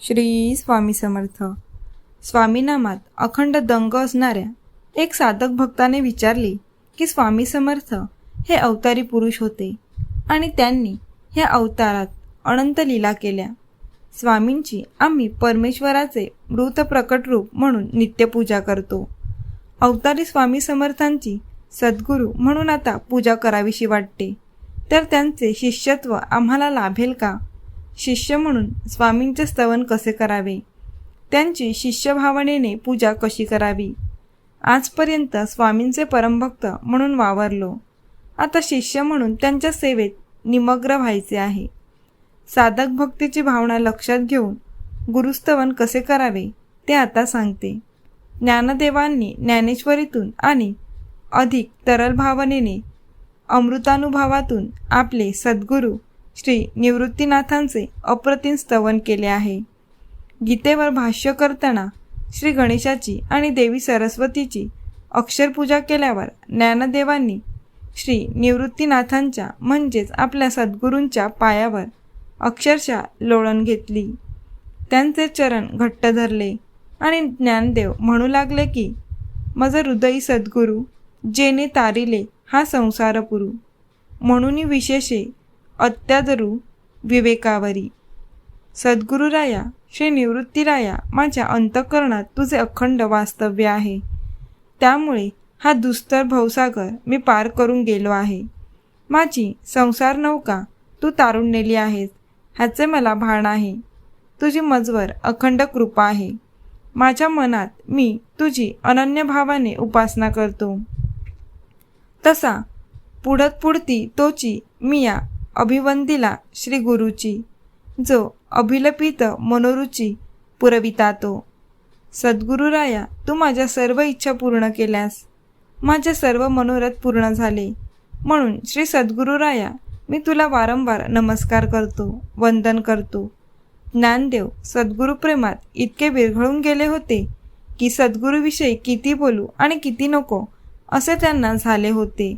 श्री स्वामी समर्थ. स्वामीनामात अखंड दंग असणाऱ्या एक साधक भक्ताने विचारले की स्वामी समर्थ हे अवतारी पुरुष होते आणि त्यांनी ह्या अवतारात अनंत लीला केल्या. स्वामींची आम्ही परमेश्वराचे मृत प्रकट रूप म्हणून नित्यपूजा करतो. अवतारी स्वामी समर्थांची सद्गुरू म्हणून आता पूजा करावीशी वाटते. तर त्यांचे शिष्यत्व आम्हाला लाभेल का? शिष्य म्हणून स्वामींचे स्तवन कसे करावे? त्यांची शिष्यभावनेने पूजा कशी करावी? आजपर्यंत स्वामींचे परमभक्त म्हणून वावरलो. आता शिष्य म्हणून त्यांच्या सेवेत निमग्र व्हायचे आहे. साधक भक्तीची भावना लक्षात घेऊन गुरुस्तवन कसे करावे ते आता सांगते. ज्ञानदेवांनी ज्ञानेश्वरीतून आणि अधिक तरल भावनेने अमृतानुभवातून आपले सद्गुरू श्री निवृत्तीनाथांचे अप्रतिम स्तवन केले आहे. गीतेवर भाष्य करताना श्री गणेशाची आणि देवी सरस्वतीची अक्षरपूजा केल्यावर ज्ञानदेवांनी श्री निवृत्तीनाथांच्या म्हणजेच आपल्या सद्गुरूंच्या पायावर अक्षरशः लोळण घेतली. त्यांचे चरण घट्ट धरले आणि ज्ञानदेव म्हणू लागले की माझं हृदयी सद्गुरू जेने तारिले हा संसारपुरू. म्हणून विशेषे अत्यादरू विवेकावरी. सद्गुरुराया श्री निवृत्तीराया माझ्या अंतःकरणात तुझे अखंड वास्तव्य आहे. त्यामुळे हा दुस्तर भवसागर मी पार करून गेलो आहे. माझी संसार नौका तू तारून नेली आहेस ह्याचे मला भान आहे. तुझी मजवर अखंड कृपा आहे. माझ्या मनात मी तुझी अनन्य भावाने उपासना करतो. तसा पुढत पुढती तोची मिया अभिवंदिला श्री गुरुची जो अभिलपित मनोरुची पुरविता तो. सद्गुरुराया तू माझ्या सर्व इच्छा पूर्ण केल्यास माझे सर्व मनोरथ पूर्ण झाले. म्हणून श्री सद्गुरुराया मी तुला वारंवार नमस्कार करतो वंदन करतो. ज्ञानदेव सद्गुरुप्रेमात इतके विरघळून गेले होते की सद्गुरूविषयी किती बोलू आणि किती नको असे त्यांना झाले होते.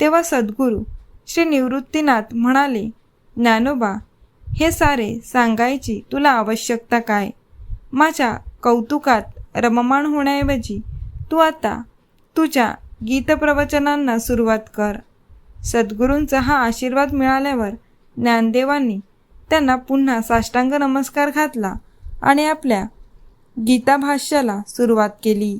तेव्हा सद्गुरू श्री निवृत्तीनाथ म्हणाले ज्ञानोबा हे सारे सांगायची तुला आवश्यकता काय? माझ्या कौतुकात रममाण होण्याऐवजी तू आता तुझ्या गीतप्रवचनांना सुरुवात कर. सद्गुरूंचा हा आशीर्वाद मिळाल्यावर ज्ञानदेवांनी त्यांना पुन्हा साष्टांग नमस्कार घातला आणि आपल्या गीताभाष्याला सुरुवात केली.